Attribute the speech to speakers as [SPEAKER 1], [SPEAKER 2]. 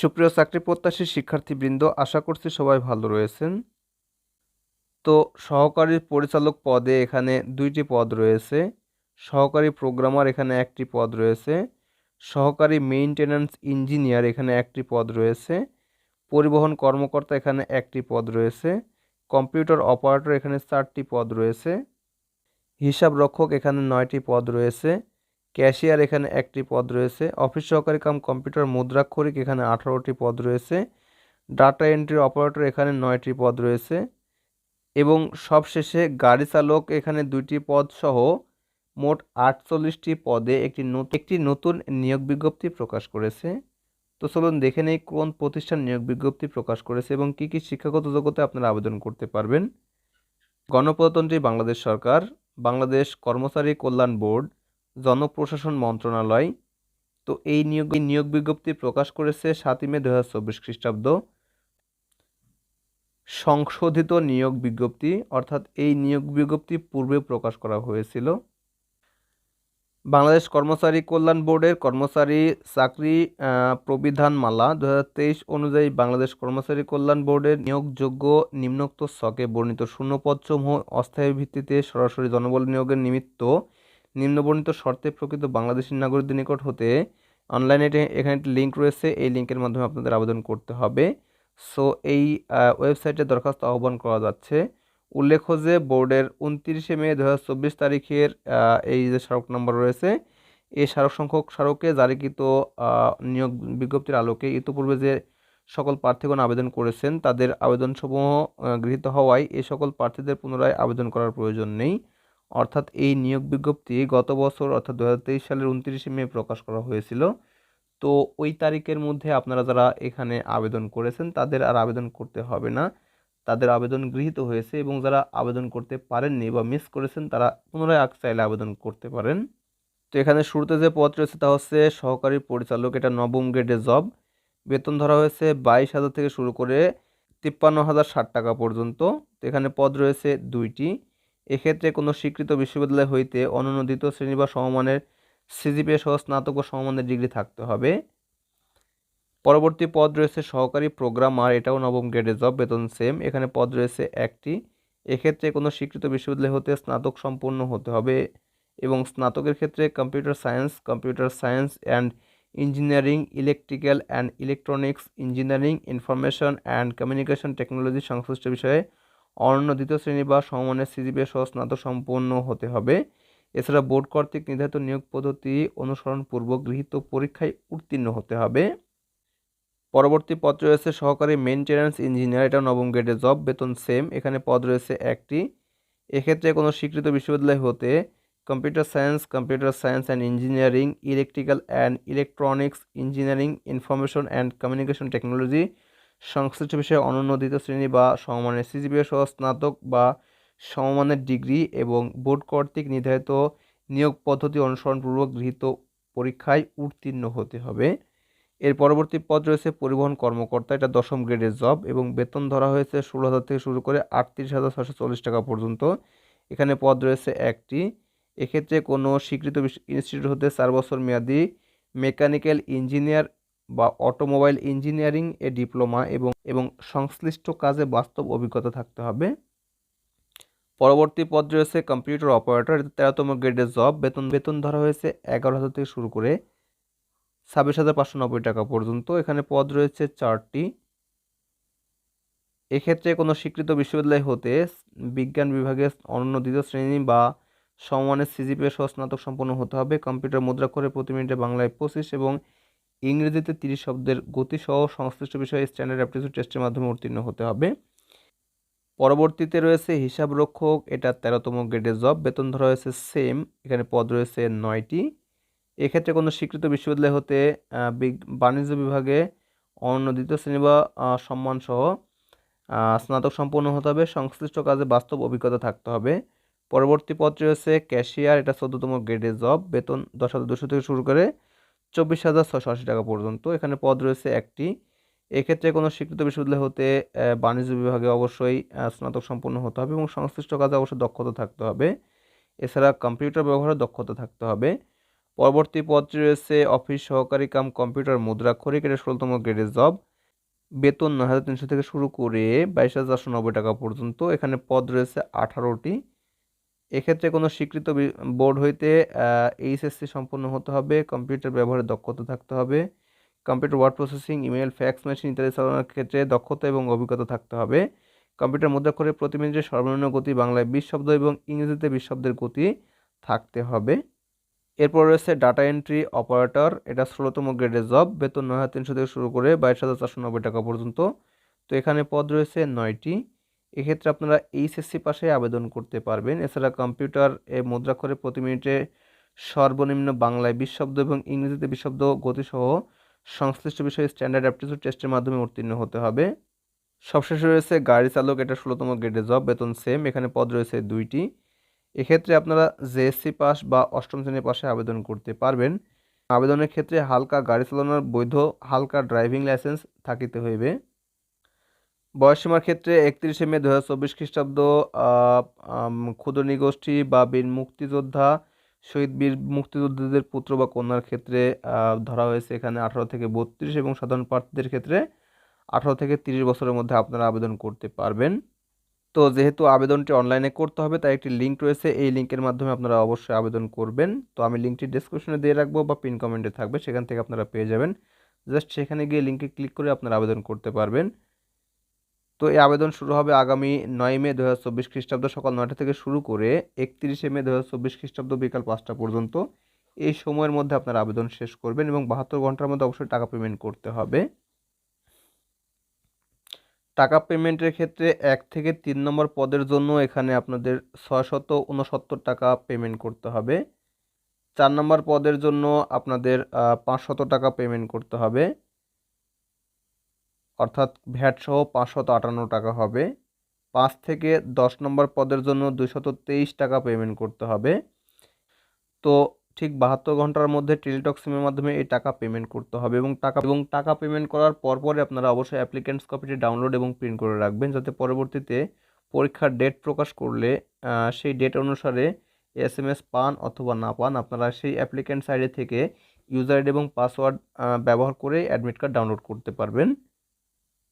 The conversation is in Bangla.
[SPEAKER 1] সুপ্রিয় চাকরি প্রত্যাশী শিক্ষার্থীবৃন্দ আশা করছি সবাই ভালো রয়েছেন তো সহকারী পরিচালক পদে এখানে দুইটি পদ রয়েছে সহকারী প্রোগ্রামার এখানে একটি পদ রয়েছে সহকারী মেইনটেন্যান্স ইঞ্জিনিয়ার এখানে একটি পদ রয়েছে পরিবহন কর্মকর্তা এখানে একটি পদ রয়েছে কম্পিউটার অপারেটর এখানে চারটি পদ রয়েছে হিসাব রক্ষক এখানে নয়টি পদ রয়েছে ক্যাশিয়ার এখানে একটি পদ রয়েছে অফিস সহকারী কাম কম্পিউটার মুদ্রাক্ষরিক এখানে আঠারোটি পদ রয়েছে ডাটা এন্ট্রি অপারেটর এখানে নয়টি পদ রয়েছে এবং সবশেষে গাড়ি চালক এখানে দুইটি পদ সহ মোট আটচল্লিশটি পদে একটি একটি নতুন নিয়োগ বিজ্ঞপ্তি প্রকাশ করেছে তো চলুন দেখে নেই কোন প্রতিষ্ঠান নিয়োগ বিজ্ঞপ্তি প্রকাশ করেছে এবং কি কি শিক্ষাগত জগতে আপনারা আবেদন করতে পারবেন গণপ্রজাতন্ত্রী বাংলাদেশ সরকার বাংলাদেশ কর্মচারী কল্যাণ বোর্ড জনপ্রশাসন মন্ত্রণালয় তো এই নিয়োগ নিয়োগ বিজ্ঞপ্তি প্রকাশ করেছে সাতই মে দু হাজার চব্বিশ খ্রিস্টাব্দ সংশোধিত নিয়োগ বিজ্ঞপ্তি অর্থাৎ এই নিয়োগ বিজ্ঞপ্তি পূর্বে প্রকাশ করা হয়েছিল বাংলাদেশ কর্মচারী কল্যাণ বোর্ডের কর্মচারী চাকরি প্রবিধান মালা দু অনুযায়ী বাংলাদেশ কর্মচারী কল্যাণ বোর্ডের নিয়োগযোগ্য নিম্নোক্ত সকে বর্ণিত পদসমূহ অস্থায়ী ভিত্তিতে সরাসরি জনবল নিয়োগের নিমিত্ত নিম্নবর্ণিত শর্তে প্রকৃত বাংলাদেশের নাগরিকদের নিকট হতে অনলাইনে এখানে একটি লিঙ্ক রয়েছে এই লিঙ্কের মাধ্যমে আপনাদের আবেদন করতে হবে সো এই ওয়েবসাইটে দরখাস্ত আহ্বান করা যাচ্ছে উল্লেখ্য যে বোর্ডের উনত্রিশে মে দু তারিখের এই যে স্মারক নম্বর রয়েছে এই স্মারক সংখ্যক স্মারকে জারিকৃত নিয়োগ বিজ্ঞপ্তির আলোকে ইতিপূর্বে যে সকল প্রার্থীগণ আবেদন করেছেন তাদের আবেদনসমূহ গৃহীত হওয়ায় এই সকল প্রার্থীদের পুনরায় আবেদন করার প্রয়োজন নেই অর্থাৎ এই নিয়োগ বিজ্ঞপ্তি গত বছর অর্থাৎ দু সালের উনত্রিশে মে প্রকাশ করা হয়েছিল তো ওই তারিখের মধ্যে আপনারা যারা এখানে আবেদন করেছেন তাদের আর আবেদন করতে হবে না তাদের আবেদন গৃহীত হয়েছে এবং যারা আবেদন করতে পারেননি বা মিস করেছেন তারা পুনরায় আগ চাইলে আবেদন করতে পারেন তো এখানে শুরুতে যে পদ রয়েছে তা হচ্ছে সহকারী পরিচালক এটা নবম গ্রেডের জব বেতন ধরা হয়েছে বাইশ হাজার থেকে শুরু করে তিপ্পান্ন হাজার ষাট টাকা পর্যন্ত তো এখানে পদ রয়েছে দুইটি এক্ষেত্রে কোনো স্বীকৃত বিশ্ববিদ্যালয় হইতে অননুদিত শ্রেণী বা সমমানের সিজিপিএ সহ স্নাতক ও সমমানের ডিগ্রি থাকতে হবে পরবর্তী পদ রয়েছে সহকারী প্রোগ্রামার এটাও নবম গ্রেডে জব বেতন সেম এখানে পদ রয়েছে একটি এক্ষেত্রে কোনো স্বীকৃত বিশ্ববিদ্যালয় হতে স্নাতক সম্পূর্ণ হতে হবে এবং স্নাতকের ক্ষেত্রে computer science computer science and engineering electrical and electronics engineering information and communication technology সংশ্লিষ্ট বিষয়ে অন্য দ্বিতীয় শ্রেণী বা সমানের সিজিপি সহ স্নাতক সম্পন্ন হতে হবে এছাড়া বোর্ড কর্তৃক নির্ধারিত নিয়োগ পদ্ধতি অনুসরণপূর্বক গৃহীত পরীক্ষায় উত্তীর্ণ হতে হবে পরবর্তী পদ রয়েছে সহকারী মেনটেন্যান্স ইঞ্জিনিয়ার এটা নবম গ্রেডের জব বেতন সেম এখানে পদ রয়েছে একটি এক্ষেত্রে কোনো স্বীকৃত বিশ্ববিদ্যালয় হতে computer science computer science and engineering electrical and electronics engineering information and communication technology সংশ্লিষ্ট বিষয়ে অনুন্নোদিত শ্রেণী বা সমমানের সিজিপিএ সহ স্নাতক বা সমমানের ডিগ্রি এবং বোর্ড কর্তৃক নির্ধারিত নিয়োগ পদ্ধতি অনুসরণপূর্বক গৃহীত পরীক্ষায় উত্তীর্ণ হতে হবে এর পরবর্তী পদ রয়েছে পরিবহন কর্মকর্তা এটা দশম গ্রেডের জব এবং বেতন ধরা হয়েছে ষোলো হাজার থেকে শুরু করে আটত্রিশ হাজার ছশো চল্লিশ টাকা পর্যন্ত এখানে পদ রয়েছে একটি এক্ষেত্রে কোনো স্বীকৃত ইনস্টিটিউট হতে চার বছর মেয়াদি মেকানিক্যাল ইঞ্জিনিয়ার বা অটোমোবাইল ইঞ্জিনিয়ারিং এ ডিপ্লোমা এবং এবং সংশ্লিষ্ট কাজে বাস্তব অভিজ্ঞতা থাকতে হবে পরবর্তী পদ রয়েছে কম্পিউটার অপারেটর এতে তেরোতম গ্রেডের জব বেতন বেতন ধরা হয়েছে এগারো হাজার থেকে শুরু করে ছাব্বিশ হাজার পাঁচশো নব্বই টাকা পর্যন্ত এখানে পদ রয়েছে চারটি এক্ষেত্রে কোনো স্বীকৃত বিশ্ববিদ্যালয় হতে বিজ্ঞান বিভাগে অন্য দ্বিতীয় শ্রেণী বা সমমানের সিজিপিএ সহ স্নাতক সম্পন্ন হতে হবে কম্পিউটার মুদ্রা করে প্রতি মিনিটে বাংলায় পঁচিশ এবং ইংরেজিতে তিরিশ শব্দের গতিসহ সংশ্লিষ্ট বিষয়ে স্ট্যান্ডার্ড অ্যাপটিচিউড টেস্টের মাধ্যমে উত্তীর্ণ হতে হবে পরবর্তীতে রয়েছে হিসাবরক্ষক এটা তেরোতম গ্রেডের জব বেতন ধরা হয়েছে সেম এখানে পদ রয়েছে নয়টি এক্ষেত্রে কোনো স্বীকৃত বিশ্ববিদ্যালয় হতে বাণিজ্য বিভাগে অন্য দ্বিতীয় শ্রেণী বা সম্মানসহ স্নাতক সম্পন্ন হতে হবে সংশ্লিষ্ট কাজে বাস্তব অভিজ্ঞতা থাকতে হবে পরবর্তী পত্রে রয়েছে ক্যাশিয়ার এটা চোদ্দতম গ্রেডের জব বেতন দশ হাজার দুশো থেকে শুরু করে চব্বিশ হাজার ছশো আশি টাকা পর্যন্ত এখানে পদ রয়েছে একটি এক্ষেত্রে কোনো স্বীকৃত বিশ্ববিদ্যালয় হতে বাণিজ্য বিভাগে অবশ্যই স্নাতক সম্পন্ন হতে হবে এবং সংশ্লিষ্ট কাজে অবশ্যই দক্ষতা থাকতে হবে এছাড়া কম্পিউটার ব্যবহারে দক্ষতা থাকতে হবে পরবর্তী পদটি রয়েছে অফিস সহকারী কাম কম্পিউটার মুদ্রাক্ষরিক এটা ষোলতম গ্রেডের জব বেতন ন হাজার তিনশো থেকে শুরু করে বাইশ হাজার চারশো নব্বই টাকা পর্যন্ত এখানে পদ রয়েছে আঠারোটি এক্ষেত্রে কোনো স্বীকৃত বোর্ড হইতে এইচএসসি সম্পন্ন হতে হবে কম্পিউটার ব্যবহারে দক্ষতা থাকতে হবে computer word processing email fax machine ইত্যাদি চালানোর ক্ষেত্রে দক্ষতা এবং অভিজ্ঞতা থাকতে হবে কম্পিউটার মুদ্রাক্ষরে প্রতি মিনিটে সর্বনিম্ন গতি বাংলায় বিশ শব্দ এবং ইংরেজিতে বিশ শব্দের গতি থাকতে হবে এরপর রয়েছে ডাটা এন্ট্রি অপারেটর এটা ষোলোতম গ্রেডের জব বেতন নয় হাজার তিনশো থেকে শুরু করে বাইশ হাজার চারশো নব্বই টাকা পর্যন্ত তো এখানে পদ রয়েছে নয়টি এক্ষেত্রে আপনারা এইচএসসি পাশে আবেদন করতে পারবেন এছাড়া কম্পিউটার এ মুদ্রা করে প্রতি মিনিটে সর্বনিম্ন বাংলায় বিশ শব্দ এবং ইংরেজিতে বিশ শব্দ গতিসহ সংশ্লিষ্ট বিষয়ে স্ট্যান্ডার্ড অ্যাপটিচিউড টেস্টের মাধ্যমে উত্তীর্ণ হতে হবে সবশেষে রয়েছে গাড়ি চালক এটা ষোলোতম গ্রেডে জব বেতন সেম এখানে পদ রয়েছে দুইটি এক্ষেত্রে আপনারা জেএসসি পাস বা অষ্টম শ্রেণীর পাশে আবেদন করতে পারবেন আবেদনের ক্ষেত্রে হালকা গাড়ি চালানোর বৈধ হালকা ড্রাইভিং লাইসেন্স থাকিতে হইবে বয়সীমার ক্ষেত্রে একত্রিশে মে দু হাজার চব্বিশ খ্রিস্টাব্দ ক্ষুদ্র নিগোষ্ঠী বা বীর মুক্তিযোদ্ধা শহীদ বীর মুক্তিযোদ্ধাদের পুত্র বা কন্যার ক্ষেত্রে ধরা হয়েছে এখানে আঠারো থেকে বত্রিশ এবং সাধারণ প্রার্থীদের ক্ষেত্রে আঠারো থেকে তিরিশ বছরের মধ্যে আপনারা আবেদন করতে পারবেন তো যেহেতু আবেদনটি অনলাইনে করতে হবে তাই একটি লিঙ্ক রয়েছে এই লিঙ্কের মাধ্যমে আপনারা অবশ্যই আবেদন করবেন তো আমি লিঙ্কটি ডিসক্রিপশনে দিয়ে রাখবো বা পিন কমেন্টে থাকবে সেখান থেকে আপনারা পেয়ে যাবেন জাস্ট সেখানে গিয়ে লিঙ্কে ক্লিক করে আপনারা আবেদন করতে পারবেন তো এই আবেদন শুরু হবে আগামী নয় মে দু হাজার চব্বিশ খ্রিস্টাব্দ সকাল নয়টা থেকে শুরু করে একত্রিশে মে দু হাজার চব্বিশ খ্রিস্টাব্দ বিকাল পাঁচটা পর্যন্ত এই সময়ের মধ্যে আপনার আবেদন শেষ করবেন এবং বাহাত্তর ঘন্টার মধ্যে অবশ্যই টাকা পেমেন্ট করতে হবে টাকা পেমেন্টের ক্ষেত্রে এক থেকে তিন নম্বর পদের জন্য এখানে আপনাদের ছয়শত উনসত্তর টাকা পেমেন্ট করতে হবে চার নম্বর পদের জন্য আপনাদের পাঁচশত টাকা পেমেন্ট করতে হবে অর্থাৎ ভ্যাট সহ পাঁচশত আটান্ন টাকা হবে পাঁচ থেকে দশ নম্বর পদের জন্য দুশত তেইশ টাকা পেমেন্ট করতে হবে তো ঠিক বাহাত্তর ঘন্টার মধ্যে টেলিটক সিমের মাধ্যমে এই টাকা পেমেন্ট করতে হবে এবং টাকা এবং টাকা পেমেন্ট করার পরে আপনারা অবশ্যই অ্যাপ্লিকেন্টস কপিটি ডাউনলোড এবং প্রিন্ট করে রাখবেন যাতে পরবর্তীতে পরীক্ষার ডেট প্রকাশ করলে সেই ডেট অনুসারে এস এম এস পান অথবা না পান আপনারা সেই অ্যাপ্লিকেন্ট সাইডে থেকে ইউজার এবং পাসওয়ার্ড ব্যবহার করে অ্যাডমিট কার্ড ডাউনলোড করতে পারবেন